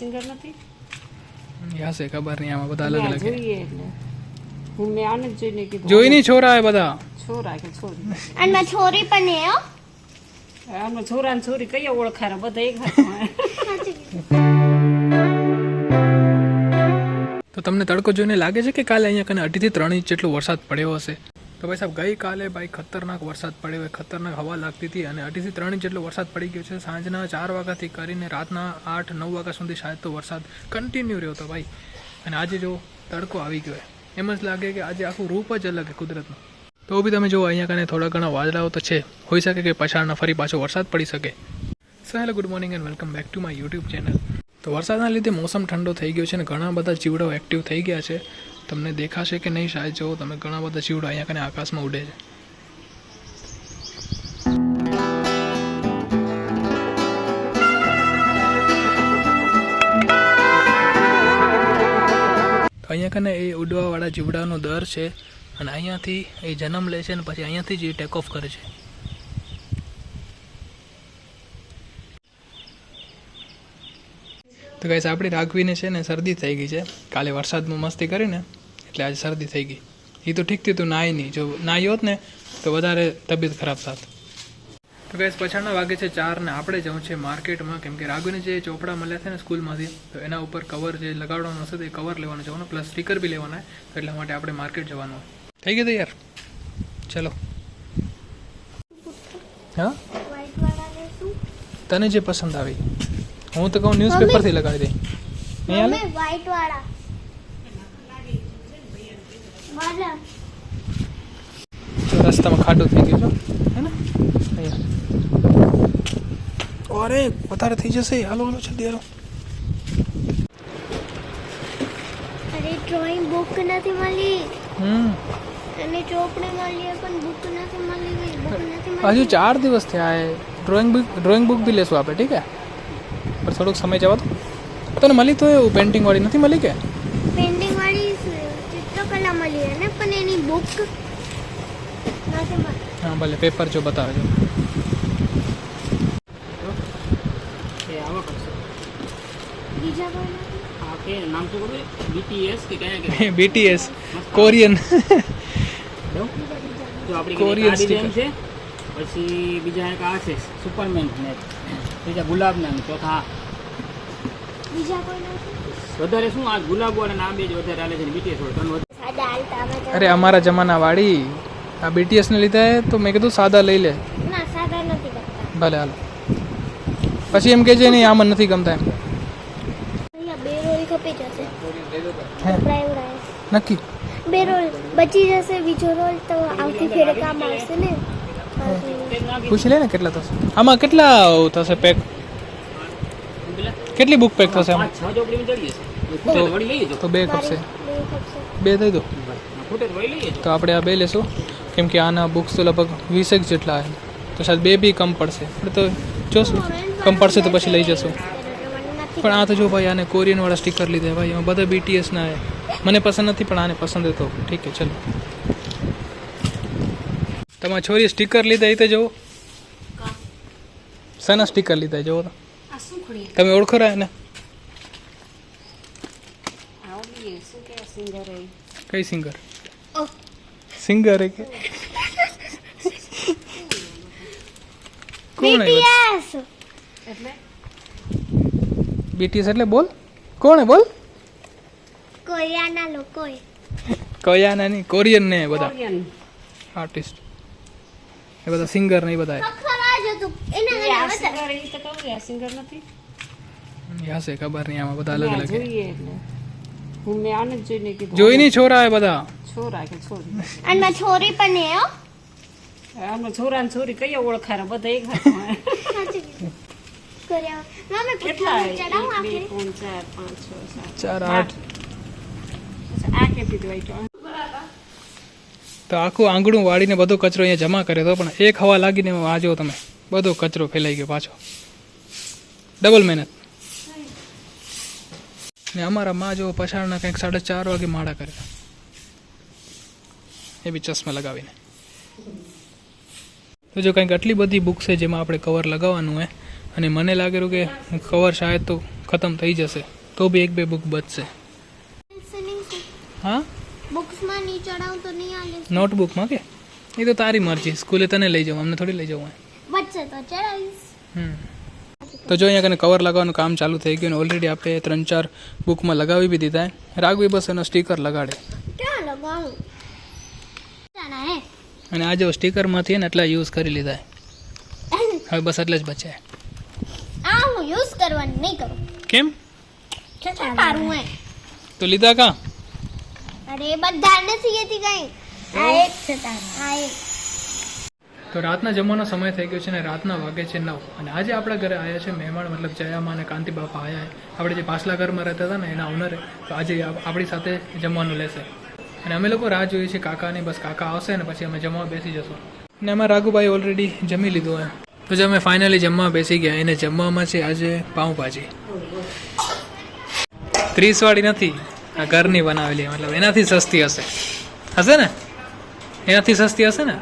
Singer નથી? હશે ખબર નહીં આમાં બધા અલગ અલગ જોઈએ એટલે. હું મેં આને જોઈને કીધું. જોઈ નહીં છોરા એ બધા. છોરા કે છોરી? અને છોરી પણ એ હો. આમાં છોરા ને છોરી કઈ ઓળખારે બધા એક તો તમને તડકો જોઈને લાગે છે કે કાલે અહીંયા કને અઢીથી ત્રણ ઇંચ જેટલો વરસાદ પડ્યો હશે? તો ભાઈ સાહેબ, ગઈકાલે ભાઈ ખતરનાક વરસાદ પડ્યો. હોય ખતરનાક હવા લાગતી હતી અને અઢીથી ત્રણ ઇંચ જેટલો વરસાદ પડી ગયો છે. સાંજના ચાર વાગ્યાથી કરીને રાતના આઠ, નવ વાગ્યા સુધી શાયદ તો વરસાદ કન્ટિન્યુ રહ્યો હતો ભાઈ. અને આજે જો તડકો આવી ગયો એમ જ લાગે કે આજે આખું રૂપ જ અલગ કુદરતનું. તો બી તમે જુઓ, અહીંયા કને થોડા ઘણા વાદળાઓ તો છે. હોઈ શકે કે પછાડના ફરી પાછો વરસાદ પડી શકે. So hello, good morning and welcome back to my YouTube channel. તો વરસાદના લીધે મોસમ ઠંડો થઈ ગયો છે અને ઘણા બધા જીવડાઓ એક્ટિવ થઈ ગયા છે. તમને દેખાશે કે નહીં શાયદ? જો તમે ઘણા બધા જીવડા અહીંયા કને આકાશમાં ઉડે છે. અહીંયા કને એ ઉડવાવાળા જીવડાનો દર છે અને અહીંયાથી એ જન્મ લે છે અને પછી અહીંયાથી જ એ ટેક ઓફ કરે છે. તો ગાઈસ આપણી રાઘવીને છે ને શરદી થઈ ગઈ છે. કાલે વરસાદમાં મસ્તી કરીને એટલે આજે શરદી થઈ ગઈ. એ તો ઠીક તું નાહી નહીં. જો નાઈ હોત ને તો વધારે તબિયત ખરાબ થાત. તો ગાઈસ પછાડના વાગે છે ચાર ને આપણે જવું છે માર્કેટમાં. કેમ કે રાઘુને જે ચોપડા મળ્યા છે ને સ્કૂલમાંથી તો એના ઉપર કવર જે લગાડવાનું હશે તે કવર લેવાનું જવાનું પ્લસ સ્ટીકર બી લેવાના તો એટલા માટે આપણે માર્કેટ જવાનું. થઈ ગયું યાર ચલો. હા? તને જે પસંદ આવી. હું તો કહું ન્યૂઝપેપરથી લગાડી દઈ. નહીં હાલે વાળા વાલા તો રસ્તામાં ખાટું થઈ ગયું છે. હે ને? અહીંયા. અરે વધારે થઈ જશે. હાલો હાલો જલ્દી હાલો. અરે ડ્રોઈંગ બુક નથી મળી. હમ. અને ચોપડી મળી પણ બુક નથી મળી બુક નથી હજુ ચાર દિવસ થયા ડ્રોઈંગ બુક ડ્રોઈંગ બુક બી લેશું આપણે ઠીક હે? પણ થોડોક સમય જવા દો. તને મળી તો એવું પેન્ટિંગ વાળી? નથી મળી કે? પેન્ટિંગ વાળી ચિત્રકલા મળી અને પણ એની બુક હા ભલે પેપર જો બતાવજો. એ આવા કરશે બીજા કોઈ નથી? આ કે નામ શું ખબર? બીટીએસ કે કયા બીટીએસ કોરિયન ડિઝાઇન sticker. છે પછી બીજા એક આ છે સુપરમેન ને. બીજા ગુલાબના ને ચોથા બીજા કોઈ નથી? વધારે શું આ ગુલાબ વાળા નામ બે જ વધારે હાલે છે બીટીએસ વાળા? અરે અમારા જમાના વાળી આ બીટીએસને લીધે તો મેં કીધું સાદા લઈ લે. ના સાદા નથી ભલે હાલો. પછી એમ કહેજે નહીં આમાં નથી ગમતા એમ. બે રોલ ખપી જશે. હે? કપડા એવડાય નક્કી? બે રોલ બચી જશે બીજો રોલ તો આવતી ફેરે કામ આવશે ને. પૂછી લે ને કેટલા થશે. આમાં કેટલા થશે પેક કેટલી બુક પેક થશે આમાં? છ તો બે ખપશે. બે થઈ દો. તો તો આપણે આ બે લેશું. કેમ કે આના બુક્સ તો લગભગ વીસેક જેટલા આવે તો શાયદ બે બી કમ પડશે. પણ તો જોશું. કમ પડશે તો પછી લઈ જશું. પણ આ તો જો ભાઈ આને કોરિયનવાળા સ્ટીકર લીધા. ભાઈ એમાં બધા બીટીએસના આવે મને પસંદ નથી પણ આને પસંદ હતો ઠીક છે ચલો. તમારી છોરી સ્ટીકર લીધા એ તો જુઓ. શાના સ્ટીકર લીધા જુઓ તો? તમે ઓળખો રહ્યા એને? કઈ સિંગર. સિંગર કે? કોણ બીટીએસ એટલે? બીટીએસ એટલે બોલ. કોણ હે બોલ? કોરિયાના લોકો કયા ના નહીં કોરિયન. ને બધા આર્ટિસ્ટ એ બધા સિંગર ને એ બધા સિંગર એ તો કહું નથી? હશે ખબર નહીં આમાં બધા અલગ અલગ છે. જોઈએ એટલે. હું મેં આને જ જોઈને જોઈ નહીં છોરા એ બધા. છોરા કે છોરી? અને મારી છોરી પણ એ હો. આમાં છોરા ને છોરી કઈ ઓળખારે બધા એક તો? તો આખું આંગણું વાળીને બધો કચરો અહીંયા જમા કર્યો હતો પણ એક હવા લાગીને ને આ તમે બધો કચરો ફેલાઈ ગયો પાછો. ડબલ મહેનત. ને અમારા માં જો પછાડના કંઈક સાડા ચાર વાગે માળા કર્યા એ બી ચશ્મા લગાવીને. તો જો કંઈક આટલી બધી બુક છે જેમાં આપણે કવર લગાવવાનું હોય અને મને લાગેલું કે કવર શાયદ તો ખતમ થઈ જશે તો બી એક બે બુક બચશે. હા? બુક્સમાં નહીં ચડાવું તો નહીં હાલે. નોટબુકમાં કે? એ તો તારી મરજી સ્કૂલે તને લઈ જાઉં અમને થોડી લઈ જવું બચશે તો ચડાવીશ. હમ. તો જો અહીંયા કને કવર લગાવવાનું કામ ચાલુ થઈ ગયું ઓલરેડી આપણે ત્રણ ચાર બુકમાં લગાવી બી દીધા. રાઘવી બસ એનો સ્ટીકર લગાડે. ક્યાં લગાવું? હે અને આ જો સ્ટીકરમાંથી ને એટલા યુઝ કરી લીધા. હવે બસ એટલે જ બચે આ હું યુઝ કરવાની નહીં કરું. કેમ? મારું હે તો લીધા કા? અરે બધા નથી હતી કઈ. આ એક છે આ એક તો રાતના જમવાનો સમય થઈ ગયો છે ને રાતના વાગે છે નવ. અને આજે આપણા ઘરે આવ્યા છે મહેમાન મતલબ જયામાં અને કાંતિ બાપા આવ્યા આપણે જે પાછલા ઘરમાં રહેતા હતા ને એના ઓનરે તો આજે આપણી સાથે જમવાનું લેશે. અને અમે લોકો રાહ જોઈએ છીએ કાકાની, બસ કાકા આવશે ને પછી અમે જમવા બેસી જશું. અને એમાં રાઘુભાઈ ઓલરેડી જમી લીધું હોય. તો જે અમે ફાઇનલી જમવા બેસી ગયા, એને જમવામાં છે આજે પાઉંભાજી. ત્રીસ વાળી નથી, આ ઘરની બનાવેલી મતલબ એનાથી સસ્તી હશે. હશે ને? એનાથી સસ્તી હશે ને?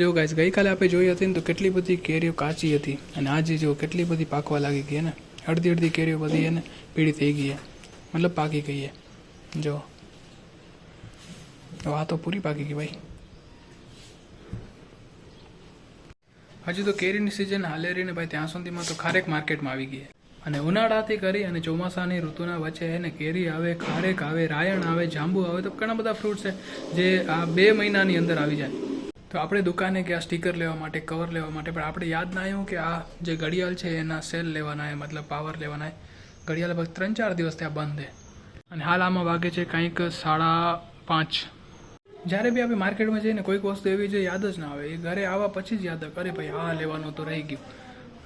જો ગાઈસ ગઈકાલે આપણે જોઈ હતી ને તો કેટલી બધી કેરીઓ કાચી હતી અને આજે જો કેટલી બધી પાકવા લાગી ગઈ ને? અડધી અડધી કેરીઓ બધી એને પીળી થઈ ગઈ મતલબ પાકી ગઈ જો. તો આ તો પૂરી પાકી ગઈ ભાઈ. હજુ તો કેરીની સિઝન હાલે રહીને ભાઈ, ત્યાં સુધીમાં તો ખારેક માર્કેટમાં આવી ગઈ અને ઉનાળાથી કરી અને ચોમાસાની ઋતુના વચ્ચે એને કેરી આવે, ખારેક આવે, રાયણ આવે, જાંબુ આવે, તો ઘણા બધા ફ્રૂટ છે જે આ બે મહિનાની અંદર આવી જાય. તો આપણે દુકાને ગયા સ્ટીકર લેવા માટે કવર લેવા માટે, પણ આપણે યાદ ના આવ્યું કે આ જે ઘડિયાળ છે એના સેલ લેવાના છે, મતલબ પાવર લેવાના છે. ઘડિયાળ ત્રણ ચાર દિવસ ત્યાં બંધ છે. અને હાલ આમાં વાગે છે કંઈક સાડા પાંચ. જ્યારે બી આપણે માર્કેટમાં જઈને કોઈક વસ્તુ એવી જે યાદ જ ના આવે, એ ઘરે આવવા પછી જ યાદ કરે ભાઈ, આ લેવાનું તો રહી ગયું.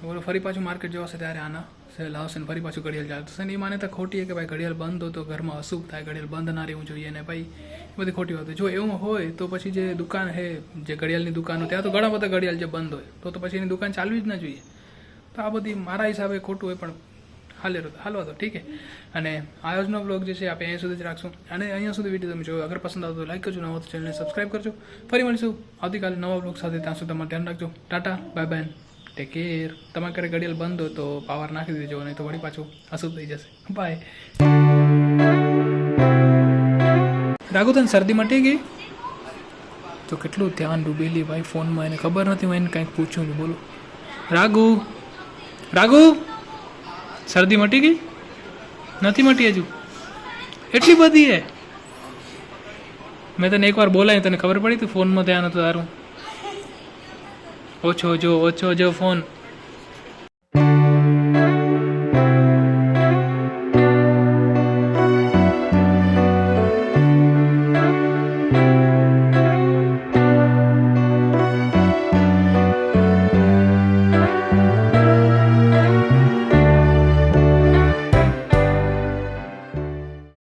બોલો, ફરી પાછું માર્કેટ જવાશે ત્યારે આના સેલ આવશે ને ફરી પાછું ઘડિયાળ ચાલશે. ને એ માન્યતા ખોટી કે ભાઈ ઘડિયાળ બંધ હોય તો ઘરમાં અશુભ થાય, ઘડિયાળ બંધ ના રહેવું જોઈએ ને ભાઈ, એ બધી ખોટી વાત જો એવું હોય તો પછી જે દુકાન છે, જે ઘડિયાળની દુકાનો, ત્યાં તો ઘણા બધા ઘડિયાળ જે બંધ હોય, તો તો પછી એની દુકાન ચાલવી જ ના જોઈએ. તો આ બધી મારા હિસાબે ખોટું હોય પણ હાલે હાલો તો ઠીક છે. અને આજનો બ્લોગ જે છે, આપણે અહીંયા સુધી જ રાખશું. અને અહીંયા સુધી વીડિયો તમે જોયો, અગર પસંદ આવતો લાઈક કરજો નવો તો ચેનલને સબસ્ક્રાઈબ કરજો. ફરી મળીશું આવતીકાલે નવા બ્લોગ સાથે, ત્યાં સુધી તમારે ધ્યાન રાખજો. Tata bye bye take care તમારે ઘરે ઘડિયાળ બંધ હોય તો પાવર નાખી દેજો નહીં તો વળી પાછું અશુભ થઈ જશે. બાય રાઘુ તને શરદી મટી ગઈ? તો કેટલું ધ્યાન ડૂબેલી ભાઈ ફોનમાં, એને ખબર નથી, હું એને કંઈક પૂછ્યું બોલો. રાઘુ રાઘુ? શરદી મટી ગઈ? નથી મટી હજુ? એટલી બધી હે. મેં તને એકવાર બોલાવી તને ખબર પડી તું? ફોનમાં ધ્યાન હતું તારું ઓછો જો ઓછો જો ફોન.